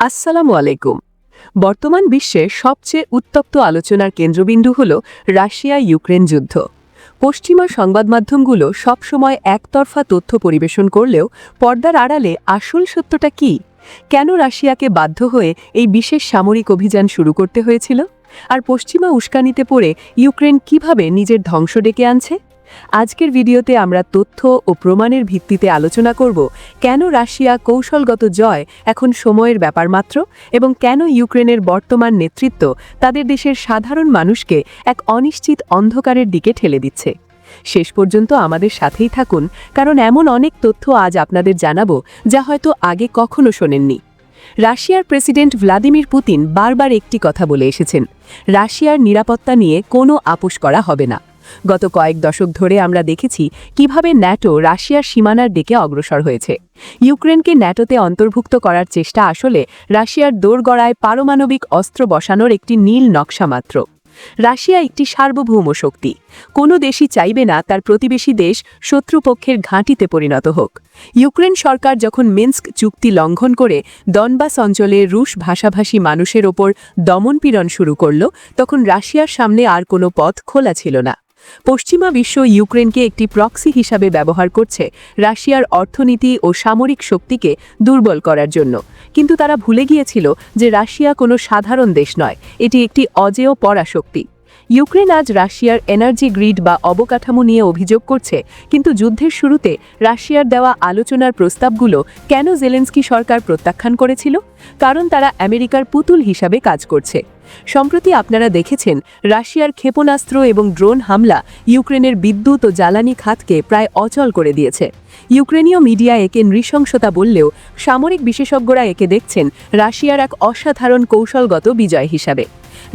আসসালামু আলাইকুম। বর্তমান বিশ্বে সবচেয়ে উত্তপ্ত আলোচনার কেন্দ্রবিন্দু হল রাশিয়া ইউক্রেন যুদ্ধ। পশ্চিমা সংবাদ মাধ্যমগুলো সবসময় একতরফা তথ্য পরিবেশন করলেও পর্দার আড়ালে আসল সত্যটা কি? কেন রাশিয়াকে বাধ্য হয়ে এই বিশেষ সামরিক অভিযান শুরু করতে হয়েছিল? আর পশ্চিমা উস্কানিতে পড়ে ইউক্রেন কীভাবে নিজের ধ্বংস ডেকে আনছে? আজকের ভিডিওতে আমরা তথ্য ও প্রমাণের ভিত্তিতে আলোচনা করব, কেন রাশিয়া কৌশলগত জয় এখন সময়ের ব্যাপার মাত্র এবং কেন ইউক্রেনের বর্তমান নেতৃত্ব তাদের দেশের সাধারণ মানুষকে এক অনিশ্চিত অন্ধকারের দিকে ঠেলে দিচ্ছে। শেষ পর্যন্ত আমাদের সাথেই থাকুন, কারণ এমন অনেক তথ্য আজ আপনাদের জানাব যা হয়তো আগে কখনো শোনেননি। রাশিয়ার প্রেসিডেন্ট ভ্লাদিমির পুতিন বারবার একটি কথা বলে এসেছেন, রাশিয়ার নিরাপত্তা নিয়ে কোনো আপোষ করা হবে না। গত কয়েক দশক ধরে আমরা দেখেছি কীভাবে ন্যাটো রাশিয়ার সীমানার দিকে অগ্রসর হয়েছে। ইউক্রেনকে ন্যাটোতে অন্তর্ভুক্ত করার চেষ্টা আসলে রাশিয়ার দোরগড়ায় পারমাণবিক অস্ত্র বসানোর একটি নীল নকশা মাত্র। রাশিয়া একটি সার্বভৌম শক্তি। কোনো দেশই চাইবে না তার প্রতিবেশী দেশ শত্রুপক্ষের ঘাঁটিতে পরিণত হোক। ইউক্রেন সরকার যখন মিন্স্ক চুক্তি লঙ্ঘন করে দনবাস অঞ্চলে রুশ ভাষাভাষী মানুষের ওপর দমনপীড়ন শুরু করল, তখন রাশিয়ার সামনে আর কোনো পথ খোলা ছিল না। পশ্চিমা বিশ্ব ইউক্রেনকে একটি প্রক্সি হিসাবে ব্যবহার করছে রাশিয়ার অর্থনীতি ও সামরিক শক্তিকে দুর্বল করার জন্য। কিন্তু তারা ভুলে গিয়েছিল যে রাশিয়া কোনো সাধারণ দেশ নয়, এটি একটি অজেয় পরাশক্তি। ইউক্রেন আজ রাশিয়ার এনার্জি গ্রিড বা অবকাঠামো নিয়ে অভিযোগ করছে, কিন্তু যুদ্ধের শুরুতে রাশিয়ার দেওয়া আলোচনার প্রস্তাবগুলো কেন জেলেন্সকি সরকার প্রত্যাখ্যান করেছিল? কারণ তারা আমেরিকার পুতুল হিসাবে কাজ করছে। সম্প্রতি আপনারা দেখেছেন, রাশিয়ার ক্ষেপণাস্ত্র এবং ড্রোন হামলা ইউক্রেনের বিদ্যুৎ ও জ্বালানি খাতকে প্রায় অচল করে দিয়েছে। ইউক্রেনীয় মিডিয়া একে নৃশংসতা বললেও সামরিক বিশেষজ্ঞরা একে দেখছেন রাশিয়ার এক অসাধারণ কৌশলগত বিজয় হিসাবে।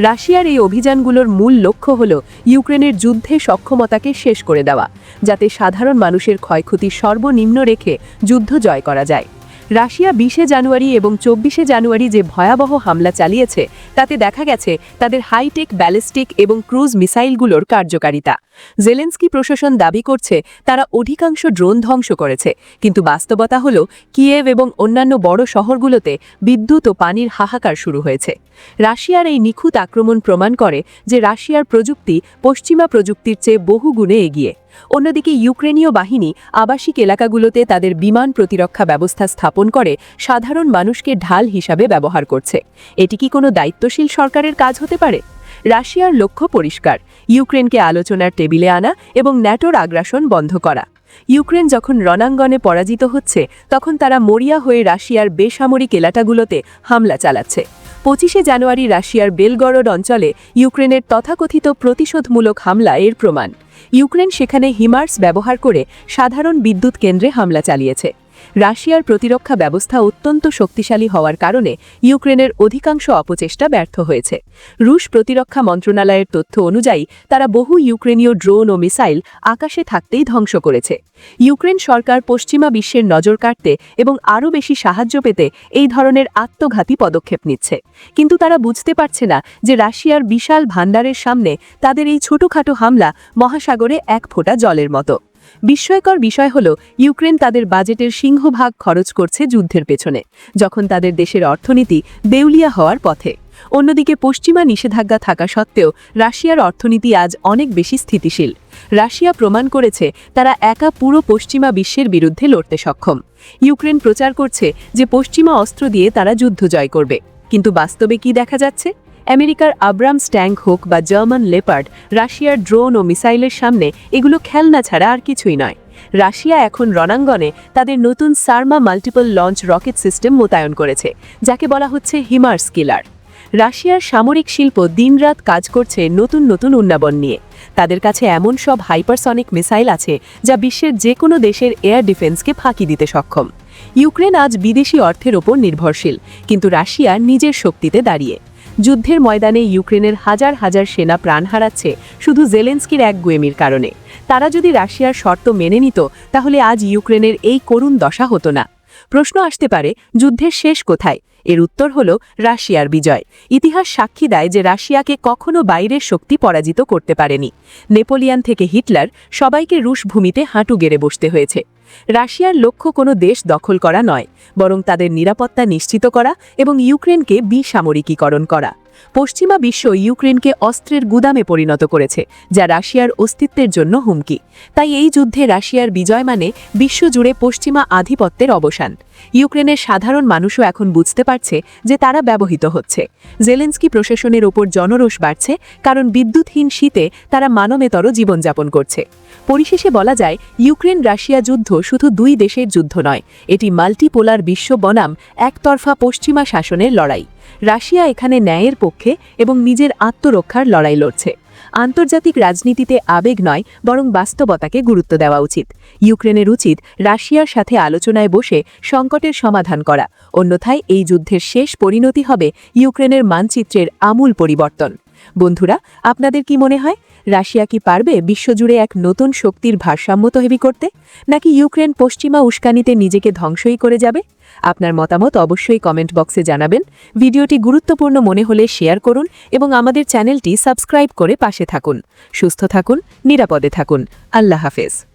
রাশিয়ার এই অভিযানগুলোর মূল লক্ষ্য হল ইউক্রেনের যুদ্ধে সক্ষমতাকে শেষ করে দেওয়া, যাতে সাধারণ মানুষের ক্ষয়ক্ষতি সর্বনিম্ন রেখে যুদ্ধ জয় করা যায়। রাশিয়া বিশে জানুয়ারি এবং চব্বিশে জানুয়ারি যে ভয়াবহ হামলা চালিয়েছে, তাতে দেখা গেছে তাদের হাইটেক, ব্যালিস্টিক এবং ক্রুজ মিসাইলগুলোর কার্যকারিতা। জেলেন্সকি প্রশাসন দাবি করছে, তারা অধিকাংশ ড্রোন ধ্বংস করেছে। কিন্তু বাস্তবতা হল, কিয়েভ এবং অন্যান্য বড় শহরগুলোতে বিদ্যুৎ ও পানির হাহাকার শুরু হয়েছে। রাশিয়ার এই নিখুঁত আক্রমণ প্রমাণ করে যে রাশিয়ার প্রযুক্তি পশ্চিমা প্রযুক্তির চেয়ে বহু গুণে এগিয়ে। অন্যদিকে ইউক্রেনীয় বাহিনী আবাসিক এলাকাগুলোতে তাদের বিমান প্রতিরক্ষা ব্যবস্থা স্থাপন করে সাধারণ মানুষকে ঢাল হিসাবে ব্যবহার করছে। এটি কি কোনো দায়িত্বশীল সরকারের কাজ হতে পারে? রাশিয়ার লক্ষ্য পরিষ্কার, ইউক্রেনকে আলোচনার টেবিলে আনা এবং ন্যাটোর আগ্রাসন বন্ধ করা। ইউক্রেন যখন রণাঙ্গনে পরাজিত হচ্ছে, তখন তারা মরিয়া হয়ে রাশিয়ার বেসামরিক এলাকাগুলোতে হামলা চালাচ্ছে। পঁচিশে জানুয়ারি রাশিয়ার বেলগরড অঞ্চলে ইউক্রেনের তথাকথিত প্রতিশোধমূলক হামলা এর প্রমাণ। ইউক্রেন সেখানে হিমার্স ব্যবহার করে সাধারণ বিদ্যুৎ কেন্দ্রে হামলা চালিয়েছে। রাশিয়ার প্রতিরক্ষা ব্যবস্থা অত্যন্ত শক্তিশালী হওয়ার কারণে ইউক্রেনের অধিকাংশ অপচেষ্টা ব্যর্থ হয়েছে। রুশ প্রতিরক্ষা মন্ত্রণালয়ের তথ্য অনুযায়ী, তারা বহু ইউক্রেনীয় ড্রোন ও মিসাইল আকাশে থাকতেই ধ্বংস করেছে। ইউক্রেন সরকার পশ্চিমা বিশ্বের নজর কাটতে এবং আরও বেশি সাহায্য পেতে এই ধরনের আত্মঘাতী পদক্ষেপ নিচ্ছে। কিন্তু তারা বুঝতে পারছে না যে রাশিয়ার বিশাল ভাণ্ডারের সামনে তাদের এই ছোটখাটো হামলা মহাসাগরে এক ফোঁটা জলের মতো। বিস্ময়কর বিষয় হল, ইউক্রেন তাদের বাজেটের সিংহভাগ খরচ করছে যুদ্ধের পেছনে, যখন তাদের দেশের অর্থনীতি দেউলিয়া হওয়ার পথে। অন্যদিকে পশ্চিমা নিষেধাজ্ঞা থাকা সত্ত্বেও, রাশিয়ার অর্থনীতি আজ অনেক বেশি স্থিতিশীল। রাশিয়া প্রমাণ করেছে, তারা একা পুরো পশ্চিমা বিশ্বের বিরুদ্ধে লড়তে সক্ষম। ইউক্রেন প্রচার করছে যে পশ্চিমা অস্ত্র দিয়ে তারা যুদ্ধ জয় করবে। কিন্তু বাস্তবে কি দেখা যাচ্ছে? আমেরিকার আব্রামস ট্যাঙ্ক হোক বা জার্মান লেপার্ড, রাশিয়ার ড্রোন ও মিসাইলের সামনে এগুলো খেলনা ছাড়া আর কিছুই নয়। রাশিয়া এখন রণাঙ্গনে তাদের নতুন সার্মা মাল্টিপল লঞ্চ রকেট সিস্টেম মোতায়েন করেছে, যাকে বলা হচ্ছে হিমার স্কিলার। রাশিয়ার সামরিক শিল্প দিনরাত কাজ করছে নতুন নতুন উন্নয়ন নিয়ে। তাদের কাছে এমন সব হাইপারসনিক মিসাইল আছে যা বিশ্বের যে কোনো দেশের এয়ার ডিফেন্সকে ফাঁকি দিতে সক্ষম। ইউক্রেন আজ বিদেশি অর্থের ওপর নির্ভরশীল, কিন্তু রাশিয়া নিজের শক্তিতে দাঁড়িয়ে। যুদ্ধের ময়দানে ইউক্রেনের হাজার হাজার সেনা প্রাণ হারাচ্ছে শুধু জেলেন্সকির এক গুয়েমির কারণে। তারা যদি রাশিয়ার শর্ত মেনে নিত, তাহলে আজ ইউক্রেনের এই করুণ দশা হতো না। প্রশ্ন আসতে পারে, যুদ্ধের শেষ কোথায়? এর উত্তর হল রাশিয়ার বিজয়। ইতিহাস সাক্ষী দেয় যে রাশিয়াকে কখনো বাইরের শক্তি পরাজিত করতে পারেনি। নেপোলিয়ান থেকে হিটলার সবাইকে রুশ ভূমিতে হাঁটু গেড়ে বসতে হয়েছে। রাশিয়ার লক্ষ্য কোনো দেশ দখল করা নয়, বরং তাদের নিরাপত্তা নিশ্চিত করা এবং ইউক্রেনকে বিসামরিকীকরণ করা। পশ্চিমা বিশ্ব ইউক্রেনকে অস্ত্রের গুদামে পরিণত করেছে, যা রাশিয়ার অস্তিত্বের জন্য হুমকি। তাই এই যুদ্ধে রাশিয়ার বিজয় মানে বিশ্বজুড়ে পশ্চিমা আধিপত্যের অবসান। ইউক্রেনের সাধারণ মানুষও এখন বুঝতে পারছে যে তারা ব্যবহৃত হচ্ছে। জেলেন্সকি প্রশাসনের ওপর জনরোষ বাড়ছে কারণ বিদ্যুৎহীন শীতে তারা মানবেতর জীবনযাপন করছে। পরিশেষে বলা যায় ইউক্রেন রাশিয়া যুদ্ধ শুধু দুই দেশের যুদ্ধ নয়, এটি মাল্টিপোলার বিশ্ব বনাম একতরফা পশ্চিমা শাসনের লড়াই। রাশিয়া এখানে ন্যায়ের পক্ষে এবং নিজের আত্মরক্ষার লড়াই লড়ছে। আন্তর্জাতিক রাজনীতিতে আবেগ নয়, বরং বাস্তবতাকে গুরুত্ব দেওয়া উচিত। ইউক্রেনের উচিত রাশিয়ার সাথে আলোচনায় বসে সংকটের সমাধান করা। অন্যথায় এই যুদ্ধের শেষ পরিণতি হবে ইউক্রেনের মানচিত্রের আমূল পরিবর্তন। বন্ধুরা, আপনাদের কি মনে হয়, রাশিয়া কি পারবে বিশ্বজুড়ে এক নতুন শক্তির ভারসাম্য তৈরি করতে, নাকি ইউক্রেন পশ্চিমা উস্কানিতে নিজেকে ধ্বংসই করে যাবে? আপনার মতামত অবশ্যই কমেন্ট বক্সে জানাবেন। ভিডিওটি গুরুত্বপূর্ণ মনে হলে শেয়ার করুন এবং আমাদের চ্যানেলটি সাবস্ক্রাইব করে পাশে থাকুন। সুস্থ থাকুন, নিরাপদে থাকুন। আল্লাহ হাফেজ।